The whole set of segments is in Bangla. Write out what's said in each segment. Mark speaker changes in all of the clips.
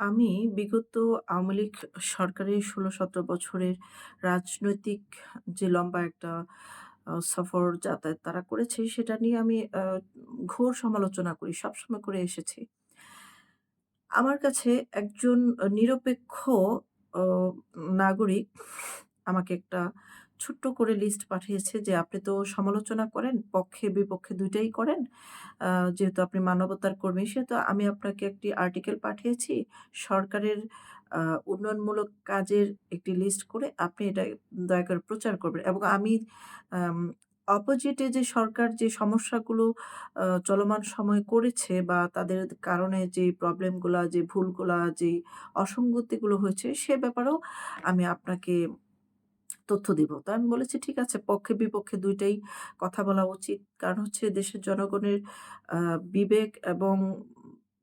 Speaker 1: আমি বিগত আওয়ামী লীগ সরকারের ১৬-১৭ বছরের রাজনৈতিক যে লম্বা একটা সফর যাতায়াত তারা করেছে সেটা নিয়ে আমি ঘোর সমালোচনা করি। সবসময় করে এসেছি। আমার কাছে একজন নিরপেক্ষ নাগরিক আমাকে একটা ছোট্ট করে লিস্ট পাঠিয়েছে যে, "আপনি তো সমালোচনা করেন, পক্ষে বিপক্ষে দুইটাই করেন। যেহেতু আপনি মানবতার কর্মী, সেহেতু আমি আপনাকে একটি আর্টিকেল পাঠিয়েছি। সরকারের উন্নয়নমূলক কাজের একটি লিস্ট করে আপনি এটা দয়া করে প্রচার করবেন।" এবং আমি অপোজিটে যে সরকার যে সমস্যাগুলো চলমান সময় করেছে বা তাদের কারণে যে প্রবলেমগুলো যে ভুলগুলা, যে অসঙ্গতিগুলো হয়েছে, সে ব্যাপারেও আমি আপনাকে তথ্য দিব। তো আমি বলেছি, "ঠিক আছে, পক্ষে-বিপক্ষে দুইটাই কথা বলা উচিত।" কারণ হচ্ছে দেশের জনগণের বিবেক এবং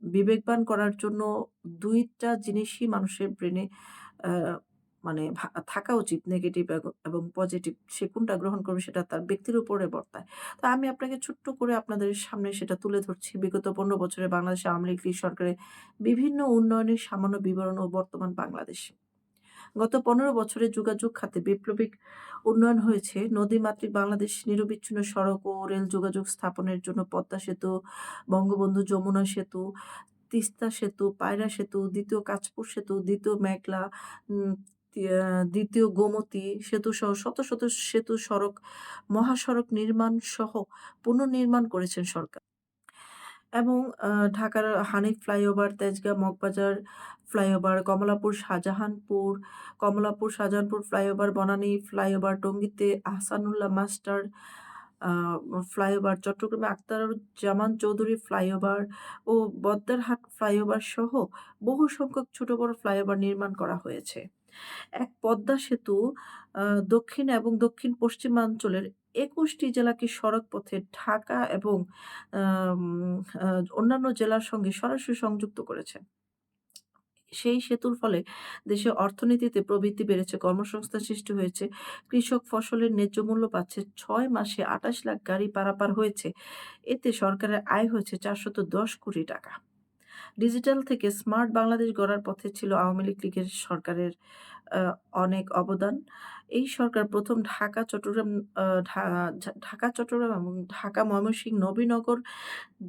Speaker 1: বিবেকবান করার জন্য দুইটা জিনিসই মানুষের ব্রেনে মানে থাকা উচিত নেগেটিভ এবং পজিটিভ। সে কোনটা গ্রহণ করবে সেটা তার ব্যক্তির উপরে বর্তায়। তো আমি আপনাকে ছোট্ট করে আপনাদের সামনে সেটা তুলে ধরছি। বিগত ১৫ বছরে বাংলাদেশে আওয়ামী লীগ সরকারের বিভিন্ন উন্নয়নের সামান্য বিবরণ ও বর্তমান বাংলাদেশ। গত ১৫ বছরে যোগাযোগ খাতে বিপ্লবিক উন্নয়ন হয়েছে। নদীমাতৃক বাংলাদেশ নিরবিচ্ছিন্ন সড়ক ও রেল যোগাযোগ স্থাপনের জন্য পদ্মা সেতু, বঙ্গবন্ধু যমুনা সেতু, তিস্তা সেতু, পায়রা সেতু, দ্বিতীয় কাঁচপুর সেতু, দ্বিতীয় মেঘলা, দ্বিতীয় তিয়া ২য় গোমতী সেতুসহ শত, শত সেতু, সড়ক, মহাসড়ক নির্মাণ সহ পুনর্নির্মাণ করেছেন সরকার। এবং ঢাকার Hanif flyover, Tejgaon Moghbazar flyover, Kamalapur Shahjahanpur, Kamalapur Shahjahanpur flyover, Banani flyover, টঙ্গীতে Ahsanullah master flyover, চট্টগ্রামে আখতারুজ্জামান চৌধুরী ফ্লাইওভার ও বদ্দারহাট ফ্লাইওভার সহ বহু সংখ্যক ছোট বড় ফ্লাইওভার নির্মাণ করা হয়েছে। এক পদ্মা সেতু দক্ষিণ এবং দক্ষিণ-পশ্চিমাঞ্চলের ২১ টি জেলাকে সড়ক পথে ঢাকা এবং অন্যান্য জেলার সঙ্গে সরাসরি সংযুক্ত করেছে। সেই সেতুর ফলে দেশের অর্থনীতিতে প্রবৃদ্ধি বেড়েছে, কর্মসংস্থান সৃষ্টি হয়েছে, কৃষক ফসলের ন্যায্য মূল্য পাচ্ছে। ছয় মাসে ২৮ লাখ গাড়ি পারাপার হয়েছে। এতে সরকারের আয় হয়েছে ৪১০ কোটি টাকা। ডিজিটাল থেকে স্মার্ট বাংলাদেশ গড়ার পথে ছিল আওয়ামী লীগ লীগের সরকারের অনেক অবদান। এই সরকার প্রথম ঢাকা, চট্টগ্রাম ঢাকা, চট্টগ্রাম এবং ঢাকা, ময়মনসিংহ, নবীনগর,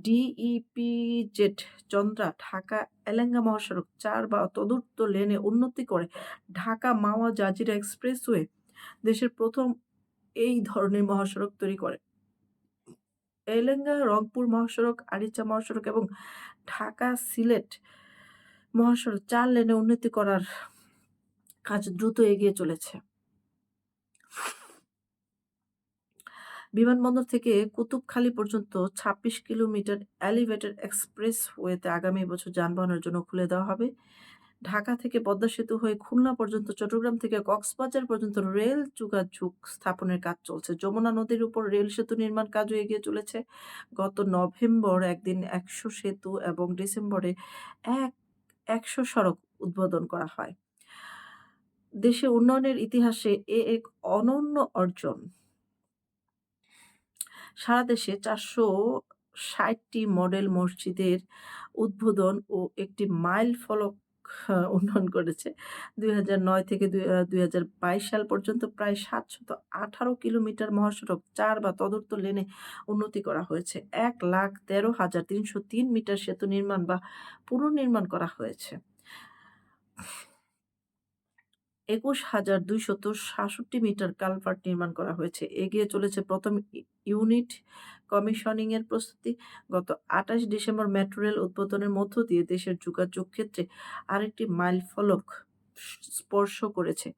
Speaker 1: ডিইপিজেড, চন্দ্রা, ঢাকা, এলেঙ্গা মহাসড়ক চার বা তদুর্ধ্ব লেনে উন্নতি করে ঢাকা, মাওয়া, জাজিরা এক্সপ্রেসওয়ে দেশের প্রথম এই ধরনের মহাসড়ক তৈরি করে। এলেঙ্গা, রংপুর মহাসড়ক, আরিচা মহাসড়ক এবং ঢাকা-সিলেট মহাসড়ক চার লেনে উন্নতি করার কাজ দ্রুত এগিয়ে চলেছে। বিমানবন্দর থেকে কুতুবখালী পর্যন্ত ২৬ কিলোমিটার এলিভেটেড এক্সপ্রেস ওয়েতে আগামী বছর যানবাহনের জন্য খুলে দেওয়া হবে। ঢাকা থেকে পদ্মা সেতু হয়ে খুলনা পর্যন্ত, চট্টগ্রাম থেকে কক্সবাজার পর্যন্ত রেল যোগাযোগ স্থাপনের কাজ চলছে। যমুনা নদীর উপর রেল সেতু নির্মাণ কাজও এগিয়ে চলেছে। গত নভেম্বর একদিন ১০০ সেতু এবং ডিসেম্বরে এক ১০০ সড়ক উদ্বোধন করা হয়। দেশে উন্নয়নের ইতিহাসে এ এক অনন্য অর্জন। সারা দেশে চারশো ষাটটি মডেল মসজিদের উদ্বোধন ও একটি মাইল ফলক উন্নয়ন করেছে। ২০০৯ থেকে দুই আ ২০২২ সাল পর্যন্ত প্রায় ৭১৮ কিলোমিটার মহাসড়ক চার বা তদুর্ধ্ব লেনে উন্নতি করা হয়েছে। ১,১৩,৩০৩ মিটার সেতু নির্মাণ বা পুনর্নির্মাণ করা হয়েছে। ২১,২৬৭ মিটার কালভার্ট নির্মাণ করা হয়েছে। এগিয়ে চলেছে প্রথম ইউনিট কমিশনিং এর প্রস্তুতি। গত ২৮ ডিসেম্বর মেট্রো রেল উদ্বোধনের মধ্য দিয়ে দেশের যোগাযোগ ক্ষেত্রে আরেকটি মাইল ফলক স্পর্শ করেছে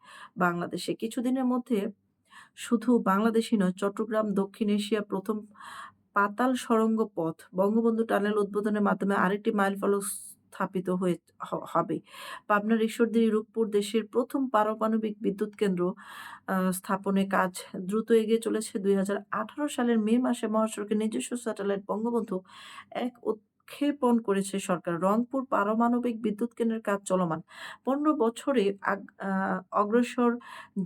Speaker 1: বাংলাদেশে। কিছুদিনের মধ্যে শুধু বাংলাদেশই নয়, চট্টগ্রাম দক্ষিণ এশিয়া প্রথম পাতাল সড়ঙ্গ পথ বঙ্গবন্ধু টানেল উদ্বোধনের মাধ্যমে আরেকটি মাইলফলক স্থাপিত হয়ে হবে। পাবনার ঈশ্বরদী, রূপপুর দেশের প্রথম পারমাণবিক বিদ্যুৎ কেন্দ্র স্থাপনে কাজ দ্রুত এগিয়ে চলেছে। ২০১৮ সালের মে মাসে মহাসড়কের নিজস্ব স্যাটেলাইট বঙ্গবন্ধু এক উৎক্ষেপণ করেছে সরকার। রংপুর পারমাণবিক বিদ্যুৎ কেন্দ্রের কাজ চলমান। ১৫ বছরে অগ্রসর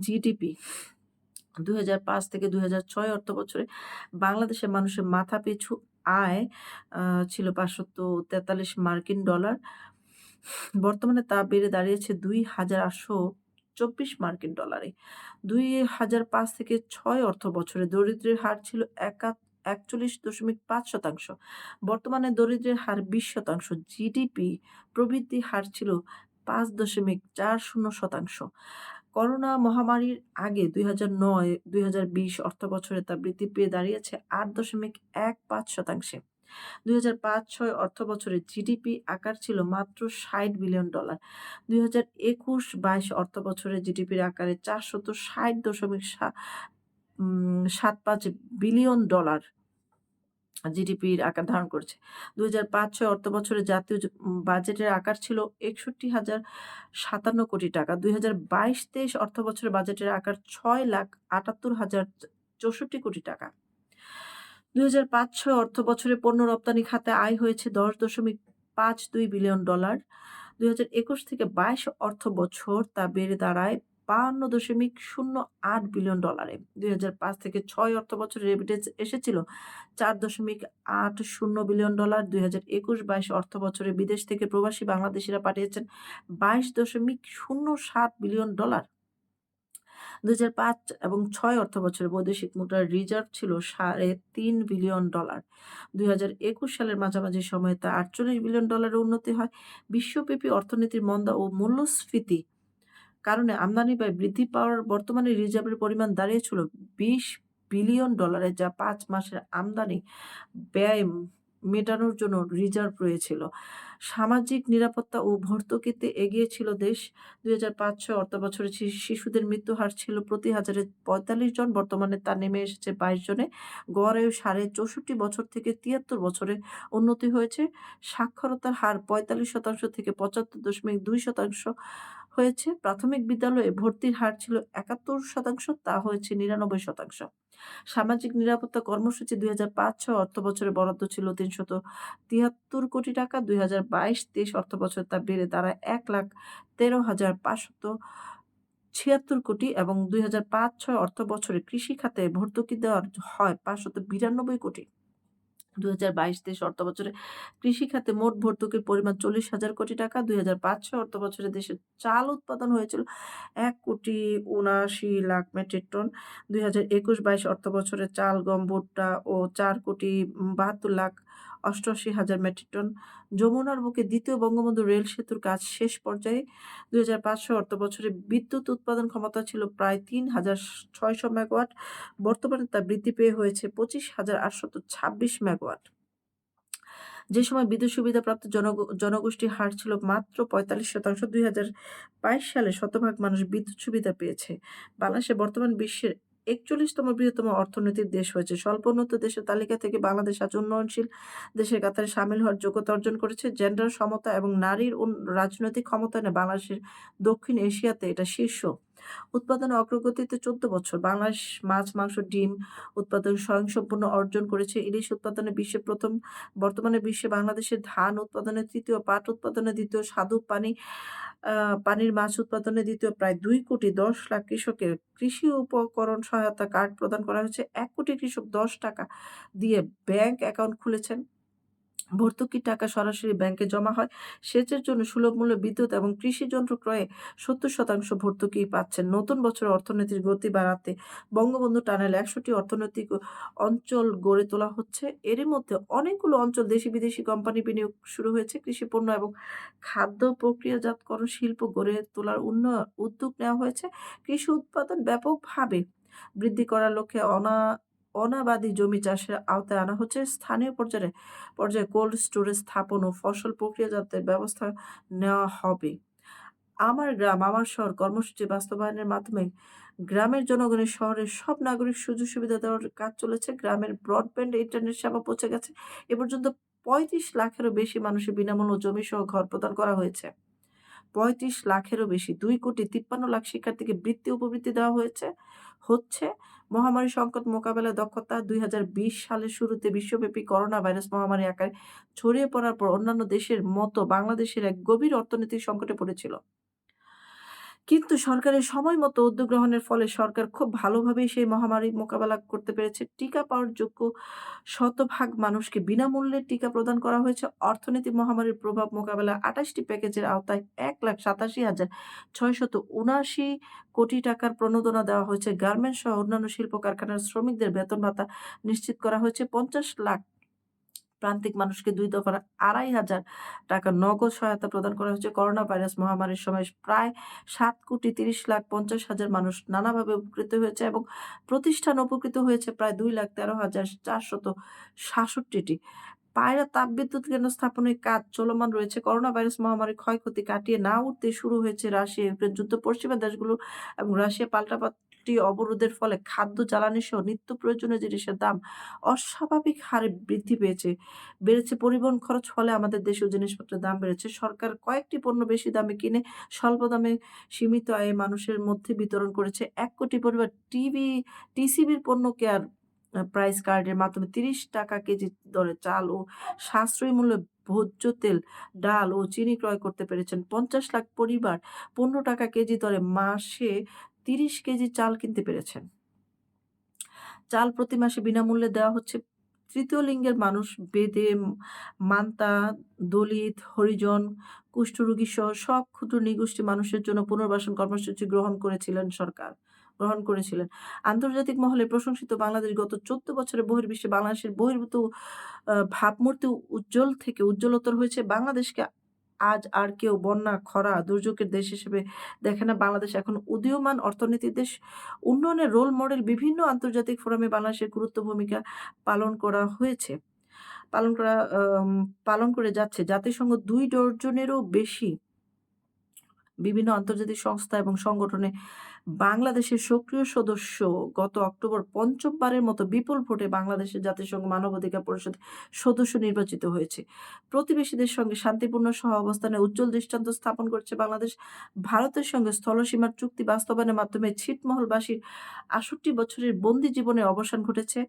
Speaker 1: জিডিপি ২০০৫ থেকে ২০০৬ অর্থবছরে বাংলাদেশের মানুষের মাথাপিছু আয় ছিল ছিল ৫৪৩ মার্কিন ডলার। বর্তমানে তা বেড়ে দাঁড়িয়েছে ২,৮২৪ মার্কিন ডলারে। ২০০৫ থেকে ছয় অর্থ বছরে দরিদ্রের হার ছিল একা ৪১.৫% বর্তমানে দরিদ্রের হার ২০%। জিডিপি প্রবৃদ্ধি হার ছিল ৫.৪০%। করোনা মহামারীর আগে দুই হাজার ২০০৯-২০২০ অর্থবছরে তা বৃদ্ধি পেয়ে দাঁড়িয়েছে আট দশমিক এক পাঁচ ৮.১৫ ২০০৫-৬ অর্থবছরে জিডিপি আকার ছিল মাত্র ৬০ বিলিয়ন ডলার। ২০২১-২২ অর্থবছরে জিডিপির আকারে ৪৬০ সা সাত পাঁচ বিলিয়ন ডলার জিডিপির আকার ধারণ করেছে। ২০০৫-৬ অর্থবছরে জাতীয় বাজেটের আকার ছিল ৬১,০৫৭ কোটি টাকা। ২০২২-২৩ অর্থবছরে বাজেটের আকার ৬,৭৮,০৬৪ কোটি টাকা। ২০০৫-৬ অর্থবছরে পণ্য রপ্তানি খাতে আয় হয়েছে ১০.৫২ বিলিয়ন ডলার। ২০২১-২২ অর্থবছর তা বেড়ে দাঁড়ায় ৫২.০৮ বিলিয়ন ডলারে। ২০০৫-৬ অর্থবছরে রেমিটেন্স এসেছিল ৪.৮০ বিলিয়ন ডলার। ২০২১-২২ অর্থবছরে বিদেশ থেকে প্রবাসী বাংলাদেশিরা পাঠিয়েছেন ২২.০৭ বিলিয়ন ডলার। ২০০৫ এবং ৬ অর্থবছরে বৈদেশিক মুদ্রার রিজার্ভ ছিল সাড়ে তিন বিলিয়ন ডলার। ২০২১ সালের মাঝামাঝি সময়ে তা ৪৮ বিলিয়ন ডলারে উন্নতি হয়। বিশ্বব্যাপী অর্থনীতির মন্দা ও মূল্যস্ফীতি কারণে আমদানি ব্যয় বৃদ্ধি পাওয়ার বর্তমানে রিজার্ভের পরিমাণ দাঁড়িয়েছিল ২০ বিলিয়ন ডলারে যা পাঁচ মাসের আমদানি ব্যয় মেটানোর জন্য রিজার্ভ রয়েছিল। সামাজিক নিরাপত্তা ও ভর্তুকিতে এগিয়ে ছিল দেশ। ২০০৫-৬ অর্থবছরে শি শিশুদের মৃত্যু হার ছিল প্রতি হাজারে ৪৫ জন, বর্তমানে তা নেমে এসেছে ২২ জনে। গড়ে সাড়ে ৬৪ বছর থেকে ৭৩ বছরে উন্নতি হয়েছে। সাক্ষরতার হার ৪৫% থেকে ৭৫.২% হয়েছে। প্রাথমিক বিদ্যালয়ে ভর্তির হার ছিল ৭১%, তা হয়েছে ৯৯%। সামাজিক নিরাপত্তা কর্মসূচি ২০০৫-৬ অর্থবছরে বরাদ্দ ছিল ৩৭৩ কোটি টাকা। ২০২২-২৩ অর্থবছরে তা বেড়ে দাঁড়ায় ১,১৩,৫৭৬ কোটি এবং ২০০৫-৬ অর্থবছরে কৃষি খাতে ভর্তুকি দেওয়া হয় ৫৯২ কোটি। ২০২২-২৩ অর্থবছরে কৃষি খাতে মোট ভর্তুকির পরিমাণ ৪০,০০০ কোটি টাকা। ২০০৫-৬ অর্থবছরে দেশে চাল উৎপাদন হয়েছিল এক কোটি উনআশি লাখ মেট্রিক টন। ২০২১-২২ অর্থবছরে চাল, গম, ভুট্টা ও ৪,৭২,৮৮,০০০ মেট্রিক টন। যমুনার বুকে দ্বিতীয় বঙ্গবন্ধু রেল সেতুর কাজ শেষ পর্যায়ে। ২০০৫-৬ অর্থবছরে বিদ্যুৎ উৎপাদন ক্ষমতা ছিল প্রায় ৩,৬০০ মেগাওয়াট। বর্তমানে তা বৃদ্ধি পেয়ে হয়েছে ২৫,৮২৬ মেগাওয়াট। যে সময় বিদ্যুৎ সুবিধাপ্রাপ্ত জনগ জনগোষ্ঠীর হার ছিল মাত্র ৪৫%। ২০২২ সালে শতভাগ মানুষ বিদ্যুৎ সুবিধা পেয়েছে। বাংলাদেশে বর্তমান বিশ্বের ৪১তম বৃহত্তম অর্থনৈতিক দেশ হয়েছে। স্বল্পোন্নত দেশের তালিকা থেকে বাংলাদেশ আজ উন্নয়নশীল দেশের কাতারে সামিল হওয়ার যোগ্যতা অর্জন করেছে। জেন্ডার সমতা এবং নারীর রাজনৈতিক রাজনৈতিক ক্ষমতায়নে বাংলাদেশের দক্ষিণ এশিয়াতে এটা শীর্ষ। উৎপাদনে অগ্রগতিতে ১৪ বছর। বাংলাদেশ মাছ, মাংস, ডিম উৎপাদন স্বয়ংসম্পূর্ণ অর্জন করেছে। ইলিশ উৎপাদনে বিশ্বে প্রথম। বর্তমানে বিশ্বে বাংলাদেশের ধান উৎপাদনে তৃতীয়, পাট উৎপাদনে দ্বিতীয়, স্বাদু পানি পানির মাছ উৎপাদনে দ্বিতীয়। প্রায় দুই কোটি ১০ লাখ কৃষকের কৃষি উপকরণ সহায়তা কার্ড প্রদান করা হয়েছে। এক কোটি কৃষক ৳১০ দিয়ে ব্যাংক অ্যাকাউন্ট খুলেছেন। ভর্তুকির টাকা সরাসরি ব্যাংকে জমা হয়। সেচের জন্য সুলভ মূল্যে বিদ্যুৎ এবং কৃষি যন্ত্র ক্রয়ে ৭০% ভর্তুকি পাচ্ছেন। নতুন বছরে অর্থনীতির গতি বাড়াতে বঙ্গবন্ধু টানেল ১০০টি অর্থনৈতিক অঞ্চল গড়ে তোলা হচ্ছে। এরই মধ্যে অনেকগুলো অঞ্চল দেশি-বিদেশি কোম্পানি বিনিয়োগ শুরু হয়েছে। কৃষি পণ্য এবং খাদ্য প্রক্রিয়াজাতকরণ শিল্প গড়ে তোলার উন্নয়ন উদ্যোগ নেওয়া হয়েছে। কৃষি উৎপাদন ব্যাপকভাবে বৃদ্ধি করার লক্ষ্যে অনা অনাবাদি জমি চাষের আওতায় আনা হচ্ছে। স্থানীয় পর্যায়ে পর্যায়ে কোল্ড স্টোরেজ স্থাপন ও ফসল প্রক্রিয়াজাতের ব্যবস্থা নেওয়া হবে। আমার গ্রাম, আমার শহর কর্মসূচি বাস্তবায়নের মাধ্যমে গ্রামের জনগণের শহরের সব নাগরিক সুযোগ সুবিধা দেওয়ার কাজ চলেছে। গ্রামের ব্রডব্যান্ড ইন্টারনেট সেবা পৌঁছে গেছে। এ পর্যন্ত ৩৫ লাখেরও বেশি মানুষের বিনামূল্য জমিসহ ঘর প্রদান করা হয়েছে। ৩৫ লাখেরও বেশি। দুই কোটি ৫৩ লাখ শিক্ষার্থীকে বৃত্তি উপবৃত্তি দেওয়া হয়েছে হচ্ছে। মহামারী সংকট মোকাবেলায় দক্ষতা ২০২০ সালের শুরুতে বিশ্বব্যাপী করোনা ভাইরাস মহামারী আকারে ছড়িয়ে পড়ার পর অন্যান্য দেশের মতো বাংলাদেশের এক গভীর অর্থনৈতিক সংকটে পড়েছিল। কিন্তু সরকারের সময় মতো উদ্যোগ গ্রহণের ফলে সরকার খুব ভালোভাবেই সেই মহামারী মোকাবেলা করতে পেরেছে। টিকা পাওয়ার যোগ্য শতভাগ মানুষকে বিনামূল্যে টিকা প্রদান করা হয়েছে। অর্থনৈতিক মহামারীর প্রভাব মোকাবেলা ২৮ টি প্যাকেজের আওতায় ১,৮৭,৬৭৯ কোটি টাকার প্রণোদনা দেওয়া হয়েছে। গার্মেন্টস সহ অন্যান্য শিল্প কারখানার শ্রমিকদের বেতন ভাতা নিশ্চিত করা হয়েছে। ৫০ লাখ প্রান্তিক মানুষকে দুই দফার ৳২৫০০ নগদ সহায়তা প্রদান করা হয়েছে। করোনা ভাইরাস মহামারীর সময় প্রায় ৭,৩০,৫০,০০০ মানুষ নানাভাবে উপকৃত হয়েছে এবং প্রতিষ্ঠান উপকৃত হয়েছে প্রায় ২,১৩,৪৬৭ টি। পায়রা তাপবিদ্যুৎ কেন্দ্র স্থাপনের কাজ চলমান রয়েছে। করোনা ভাইরাস মহামারীর ক্ষয়ক্ষতি কাটিয়ে না উঠতে শুরু হয়েছে রাশিয়া-ইউক্রেন যুদ্ধ। পশ্চিমা দেশগুলো এবং রাশিয়া পাল্টাপাল্টি অবরোধের ফলে খাদ্য, জ্বালানি সহ নিত্য প্রয়োজনীয় জিনিসের দাম অস্বাভাবিক হারে বৃদ্ধি পেয়েছে। বেড়েছে পরিবহন খরচ, ফলে আমাদের দেশেও জিনিসপত্রের দাম বেড়েছে। সরকার কয়েকটি পণ্য বেশি দামে কিনে স্বল্প দামে সীমিত আয়ে মানুষের মধ্যে বিতরণ করেছে। এক কোটি পরিবার টিভি টিসিবির পণ্য কেয়ার প্রাইস কার্ডের মাধ্যমে ৳৩০ কেজি দরে চাল ও সাশ্রয়ী মূল্যে ভোজ্য তেল, ডাল ও চিনি ক্রয় করতে পেরেছেন। ৫০ লাখ পরিবার ৳১৫ কেজি দরে মাসে ৩০ কেজি চাল কিনতে পেরেছেন। চাল প্রতি মাসে বিনামূল্যে দেওয়া হচ্ছে। তৃতীয় লিঙ্গের মানুষ বেদে, মান্তা, দলিত, হরিজন, কুষ্ঠরোগীসহ সব ক্ষুদ্র নিগোষ্ঠী মানুষের জন্য পুনর্বাসন কর্মসূচি গ্রহণ করেছিলেন সরকার গ্রহণ করেছিলেন। আন্তর্জাতিক মহলে প্রশংসিত বাংলাদেশ গত ১৪ বছরে বহির্বিশ্বে বাংলাদেশের বহির্ভূত ভাবমূর্তি উজ্জ্বল থেকে উজ্জ্বলতর হয়েছে। বাংলাদেশকে আজ আর কেউ বন্যা, খরা, দুর্যোগের দেশ হিসেবে দেখে না। বাংলাদেশ এখন উদীয়মান অর্থনীতির দেশ। উন্নয়নের রোল মডেল বিভিন্ন আন্তর্জাতিক ফোরামে বাংলাদেশের গুরুত্ব ভূমিকা পালন করা হয়েছে। পালন করা পালন করে যাচ্ছে। জাতিসংঘ দুই ডজনেরও বেশি বিভিন্ন আন্তর্জাতিক সংস্থা এবং সংগঠনে বাংলাদেশের সক্রিয় সদস্য গত অক্টোবর পঞ্চমবারের মতো বিপুল ভোটে বাংলাদেশের জাতিসংঘ মানবাধিকার পরিষদের সদস্য নির্বাচিত হয়েছে। প্রতিবেশীদের সঙ্গে শান্তিপূর্ণ সহ অবস্থানে উজ্জ্বল দৃষ্টান্ত স্থাপন করছে বাংলাদেশ। ভারতের সঙ্গে স্থলসীমার চুক্তি বাস্তবায়নের মাধ্যমে ছিটমহলবাসীর ৬৮ বছরের বন্দী জীবনের অবসান ঘটেছে।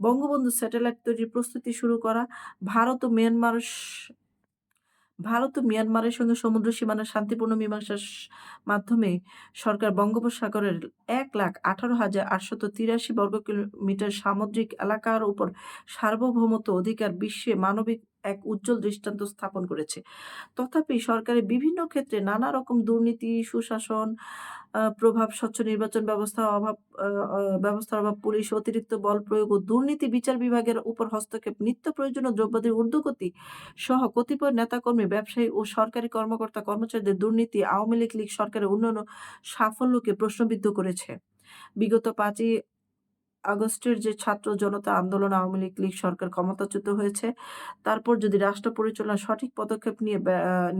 Speaker 1: বঙ্গবন্ধু স্যাটেলাইট তৈরির প্রস্তুতি শুরু করা, ভারত ও মিয়ানমার ভারত ও মিয়ানমারের সঙ্গে সমুদ্র সীমানা শান্তিপূর্ণ মীমাংসার মাধ্যমে সরকার বঙ্গোপসাগরের ১,১৮,৮৮৩ বর্গ কিলোমিটার সামুদ্রিক এলাকার উপর সার্বভৌমত্ব অধিকার বিশ্বে মানবিক এক উজ্জ্বল দৃষ্টান্ত স্থাপন করেছে। তথাপি সরকারের বিভিন্ন ক্ষেত্রে নানা রকম দুর্নীতি, সুশাসন, প্রভাব, স্বচ্ছ নির্বাচন ব্যবস্থা অভাব ব্যবস্থার অভাব, পুলিশ অতিরিক্ত বল প্রয়োগ ও দুর্নীতি বিচার বিভাগের উপর হস্তক্ষেপ, নিত্য প্রয়োজনীয় দ্রব্যাদির ঊর্ধ্বগতি সহ কতিপয় নেতাকর্মী, ব্যবসায়ী ও সরকারি কর্মকর্তা কর্মচারীদের দুর্নীতি আওয়ামী লীগ লীগ সরকারের উন্নয়ন সাফল্যকে প্রশ্নবিদ্ধ করেছে। বিগত ৫ই আগস্টের যে ছাত্র জনতা আন্দোলন আওয়ামী লীগ লীগ সরকার ক্ষমতাচ্যুত হয়েছে। তারপর যদি রাষ্ট্র পরিচালনায় সঠিক পদক্ষেপ নিয়ে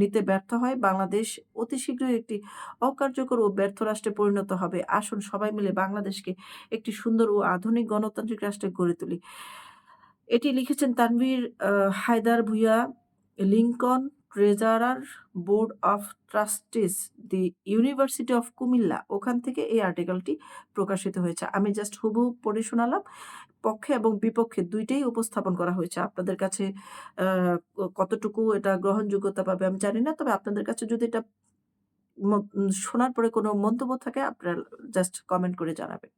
Speaker 1: নিতে ব্যর্থ হয়, বাংলাদেশ অতি শীঘ্রই একটি অকার্যকর ও ব্যর্থ রাষ্ট্রে পরিণত হবে। আসুন সবাই মিলে বাংলাদেশকে একটি সুন্দর ও আধুনিক গণতান্ত্রিক রাষ্ট্রে গড়ে তুলি। এটি লিখেছেন Tanvir Haider Bhuiyan, Lincoln treasurer, board of trustees the university of Comilla. ওখান থেকে এই আর্টিকেলটি প্রকাশিত হয়েছে। আমি জাস্ট হুবহু পড়ে শোনালাম। পক্ষে এবং বিপক্ষে দুইটাই উপস্থাপন করা হয়েছে। আপনাদের কাছে কতটুকু এটা গ্রহণযোগ্যতা পাবে আমি জানি না। তবে আপনাদের কাছে যদি এটা শোনার পরে কোনো মন্তব্য থাকে আপনারা জাস্ট কমেন্ট করে জানাবেন।